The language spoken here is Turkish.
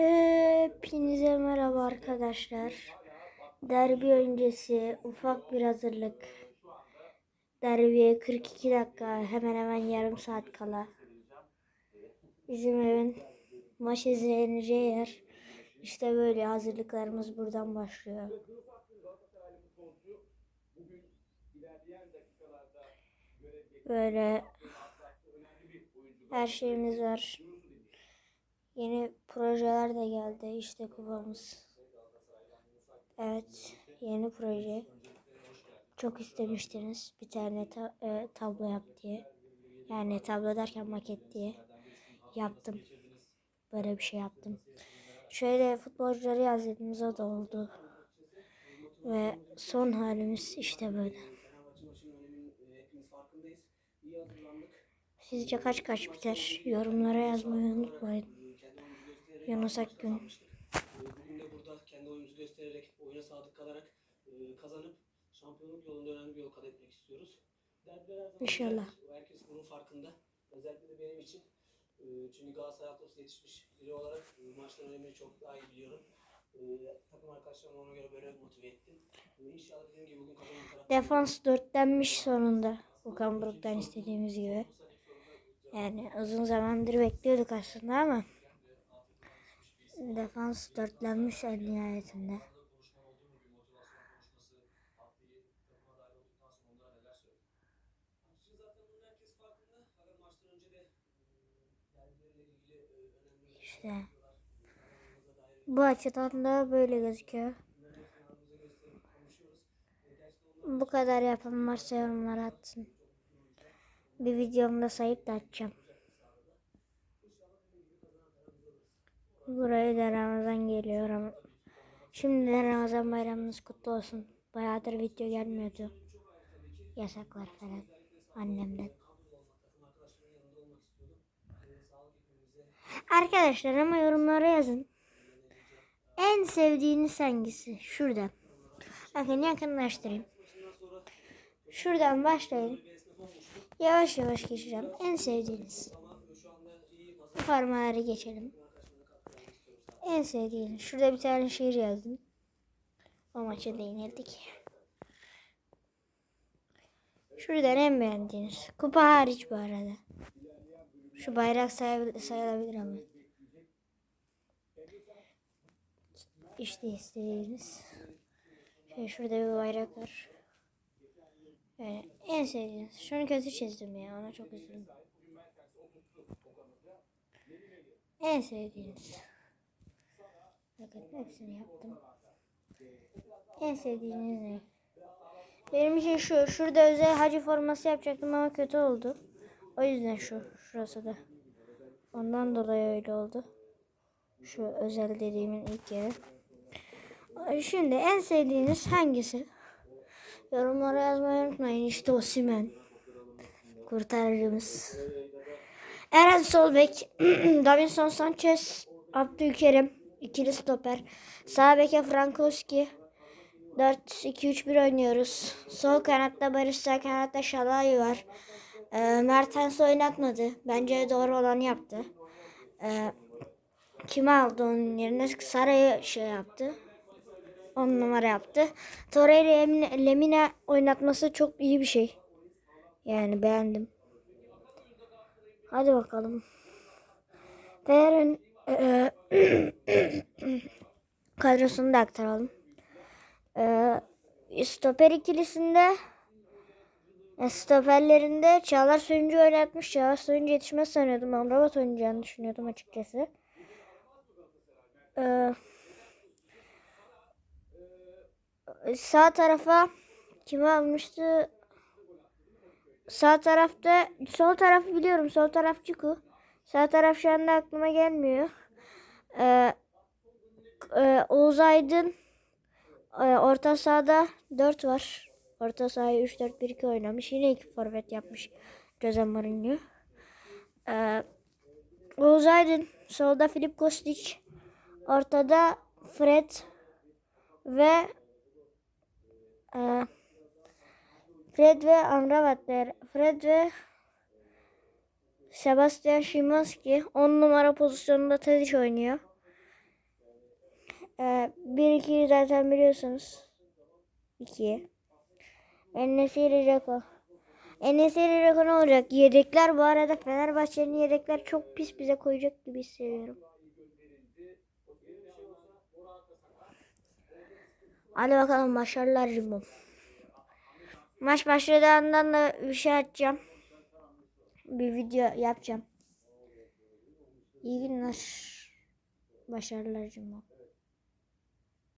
Hepinize merhaba arkadaşlar. Derbi öncesi ufak bir hazırlık. Derbiye 42 dakika hemen hemen yarım saat kala. Bizim evin maç izleneceği yer. İşte böyle hazırlıklarımız buradan başlıyor. Böyle her şeyimiz var. Yeni projeler de geldi. İşte kupamız. Evet, yeni proje. Çok istemiştiniz bir tane ta- e, tablo yap diye. Yani tablo derken maket diye. Yaptım. Böyle bir şey yaptım. Şöyle futbolcuları yazdığımız o da oldu. Ve son halimiz işte böyle. Sizce kaç kaç biter? Yorumlara yazmayı unutmayın. E, Kendi oyunumuzu göstererek Yunus Akgün. Bugün de burada kendi oyunumuzu göstererek, oyuna sadık kalarak e, kazanıp şampiyonluk yolunda önemli bir yol kat etmek istiyoruz. Derbiler her zaman İnşallah. Herkes bunun farkında. Özellikle de benim için. E, Çünkü Galatasaray altyapısı yetişmiş biri olarak e, maçların önemini çok daha iyi biliyorum. E, Takım arkadaşlarım ona göre böyle motive ettim. E, İnşallah dediğim gibi bugün kazanan taraf Defans dörtlenmiş sonunda. Okan Buruk'tan istediğimiz gibi. Yani uzun zamandır bekliyorduk aslında ama defans dörtlenmiş en nihayetinde. İşte bu açıdan da böyle gözüküyor. Bu kadar yapan varsa yorumlara atsın. Bir videomda sayıp da atacağım. Buraya da Ramazan geliyor ama Şimdiden Ramazan bayramınız kutlu olsun. Bayağıdır video gelmiyordu. Yasaklar falan annemden. Arkadaşlar ama yorumlara yazın. En sevdiğiniz hangisi? Şuradan. Bakın yakınlaştırayım. Şuradan başlayın. Yavaş yavaş geçeceğim. En sevdiğiniz. Bu parmağları geçelim. En sevdiğiniz. Şurada bir tane şiir yazdım. O maça değinirdik. Şuradan en beğendiğiniz. Kupa hariç bu arada. Şu bayrak say- sayılabilir ama. İşte istediğiniz. Şöyle şurada bir bayrak var. Böyle en sevdiğiniz. Şunu kötü çizdim ya. Ona çok üzüldüm. En sevdiğiniz. Bakın hepsini yaptım. En sevdiğiniz ne? Benim için şu. Şurada özel hacı forması yapacaktım ama kötü oldu. O yüzden şu. Şurası da. Ondan dolayı öyle oldu. Şu özel dediğimin ilk yeri. Şimdi en sevdiğiniz hangisi? Yorumlara yazmayı unutmayın. İşte o Simen. Kurtarıcımız. Eren Solbek, Davinson Sanchez, Abdülkerim, ikili stoper. Sağ beke Frankowski. 4-2-3-1 oynuyoruz. Sol kanatta Barış sağ kanatta Şalay var. Ee, Mertens oynatmadı. Bence doğru olanı yaptı. Ee, kimi aldı onun yerine? Saray'ı şey yaptı. 10 numara yaptı. Torreira Lemina oynatması çok iyi bir şey. Yani beğendim. Hadi bakalım. Fener'in eee, kadrosunu da aktaralım. Eee stoper ikilisinde e, stoperlerinde Çağlar Söyüncü oynatmış. Çağlar Söyüncü yetişmez sanıyordum. Amrabat oynayacağını düşünüyordum açıkçası. Eee sağ tarafa kimi almıştı? Sağ tarafta sol tarafı biliyorum. Sol taraf Ciku. Sağ taraf şu anda aklıma gelmiyor. Ee, e, Oğuz Aydın e, orta sahada 4 var. Orta sahayı 3-4-1-2 oynamış. Yine iki forvet yapmış Jose Mourinho. Ee, Oğuz Aydın solda Filip Kostic. Ortada Fred ve ee, Fred ve Amrabatlar. Fred ve Sebastian Szymanski 10 numara pozisyonunda Tadic oynuyor. Ee, bir ikiyi zaten biliyorsunuz. İki. Enesiri Reko. Enesiri Reko ne olacak? Yedekler bu arada Fenerbahçe'nin yedekler çok pis bize koyacak gibi hissediyorum. Hadi bakalım başarılar Jimbo. Maç başladığından da bir şey açacağım. Bir video yapacağım. İyi günler. Başarılar Jimbo.